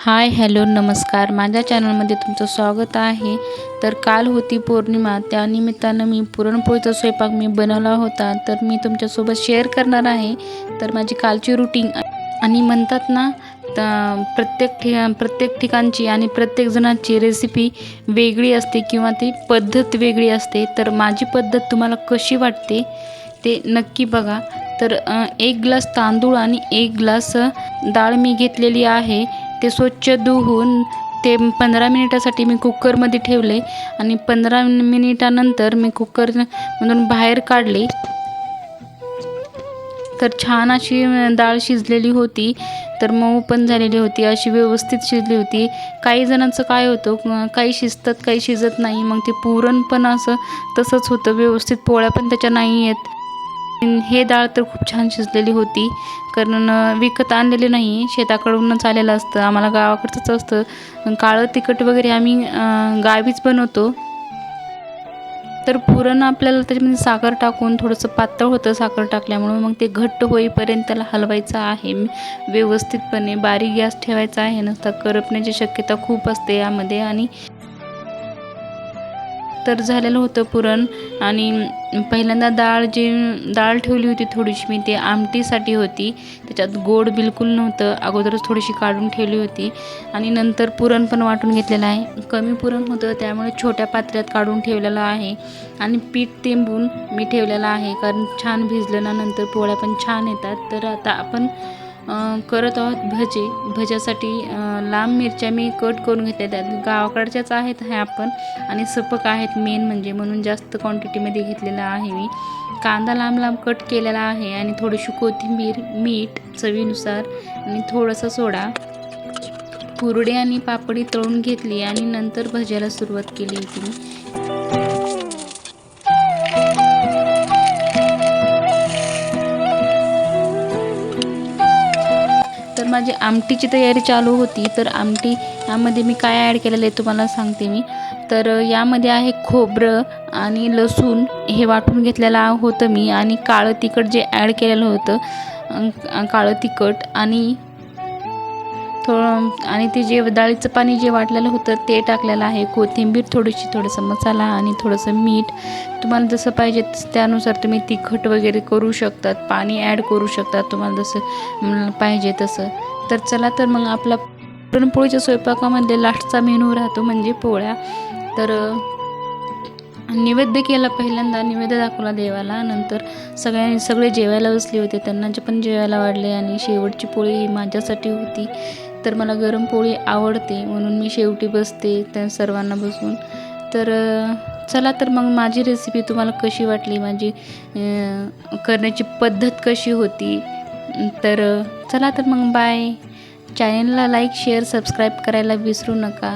Hi hello नमस्कार. माझ्या चॅनलमध्ये तुमचं स्वागत आहे. तर काल होती पौर्णिमा. त्यानिमित्तानं मी पुरणपोळीचा स्वयंपाक मी बनवला होता. तर मी तुमच्यासोबत शेअर करणार आहे. तर माझी कालची रुटीन आणि म्हणतात ना तर प्रत्येक ठिका प्रत्येक ठिकाणची आणि प्रत्येक जणांची रेसिपी वेगळी असते किंवा ती पद्धत वेगळी असते. तर माझी पद्धत तुम्हाला कशी वाटते ते नक्की बघा. तर एक ग्लास तांदूळ आणि एक ग्लास डाळ मी घेतलेली आहे. ते स्वच्छ धुवून ते पंधरा मिनिटासाठी मी कुकरमध्ये ठेवले आणि पंधरा मिनिटानंतर मी कुकरमधून बाहेर काढले. तर छान अशी डाळ शिजलेली होती तर मऊ पण झालेली होती अशी व्यवस्थित शिजली होती. काही जणांचं काय होतं काही शिजतात काही शिजत नाही. मग ते पुरण पण असं तसंच होतं व्यवस्थित पोळ्या पण त्याच्या नाही आहेत. हे डाळ तर खूप छान शिजलेली होती. कारण विकत आणलेली नाही. शेताकडूनच आलेलं असतं. आम्हाला गावाकडचंच असतं. काळं तिखट वगैरे आम्ही गावीच बनवतो. तर पुरण आपल्याला त्याच्यामध्ये साखर टाकून थोडंसं पातळ होतं साखर टाकल्यामुळं. मग ते घट्ट होईपर्यंत त्याला हलवायचं आहे. व्यवस्थितपणे बारीक गॅस ठेवायचा आहे. नसता करपण्याची शक्यता खूप असते यामध्ये. आणि तर झालेलं होतं पुरण. आणि पहिल्यांदा डाळ जी डाळ ठेवली होती थोडीशी मी ते आमटीसाठी होती. त्याच्यात गोड बिलकुल नव्हतं. अगोदरच थोडीशी काढून ठेवली होती. आणि नंतर पुरण पण वाटून घेतलेलं आहे. कमी पुरण होतं त्यामुळे छोट्या पात्र्यात काढून ठेवलेलं आहे. आणि पीठ तेंबून मी ठेवलेलं आहे कारण छान भिजलं ना नंतर पोळ्या पण छान येतात. तर आता आपण करत आहोत भजे. भज्यासाठी लांब मिरच्या मी कट करून घेतल्या त्यात गावाकडच्याच आहेत ह्या आपण. आणि सपक आहेत मेन म्हणजे. म्हणून जास्त क्वांटिटीमध्ये घेतलेला आहे मी. कांदा लांब लांब कट केलेला आहे. आणि थोडीशी कोथिंबीर मीठ चवीनुसार. आणि थोडासा सोडा. कुरडे आणि पापडी तळून घेतली आणि नंतर भज्याला सुरुवात केली होती माझी आमटीची तयारी चालू होती तर आमटी यामध्ये मी काय ॲड केलेलं आहे तुम्हाला सांगते मी. तर यामध्ये आहे खोबरं आणि लसूण हे वाटून घेतलेलं होतं मी आणि काळं तिखट जे ॲड केलेलं होतं काळं तिखट आणि थोडं आणि ते जे डाळीचं पाणी जे वाटलेलं होतं ते टाकलेलं आहे. कोथिंबीर थोडीशी थोडंसं मसाला आणि थोडंसं मीठ. तुम्हाला जसं पाहिजे त्यानुसार तुम्ही तिखट वगैरे करू शकतात. पाणी ॲड करू शकतात. तुम्हाला जसं पाहिजे तसं. तर चला तर मग आपला पुरणपोळीच्या स्वयंपाकामध्ये लास्टचा मेनू राहतो म्हणजे पोळ्या. तर निवेद्य नैवेद्य केला पहिल्यांदा नैवेद्य दाखवला देवाला. नंतर सगळ्यांनी सगळे जेवायला बसले होते. त्यांना जे पण जेवायला वाढले आणि शेवटची पोळी ही माझ्यासाठी होती. तर मला गरम पोळी आवडते म्हणून मी शेवटी बसते त्या सर्वांना बसून. तर चला तर मग माझी रेसिपी तुम्हाला कशी वाटली? माझी करण्याची पद्धत कशी होती? तर चला तर मग बाय चॅनलला लाईक शेअर सबस्क्राईब करायला विसरू नका.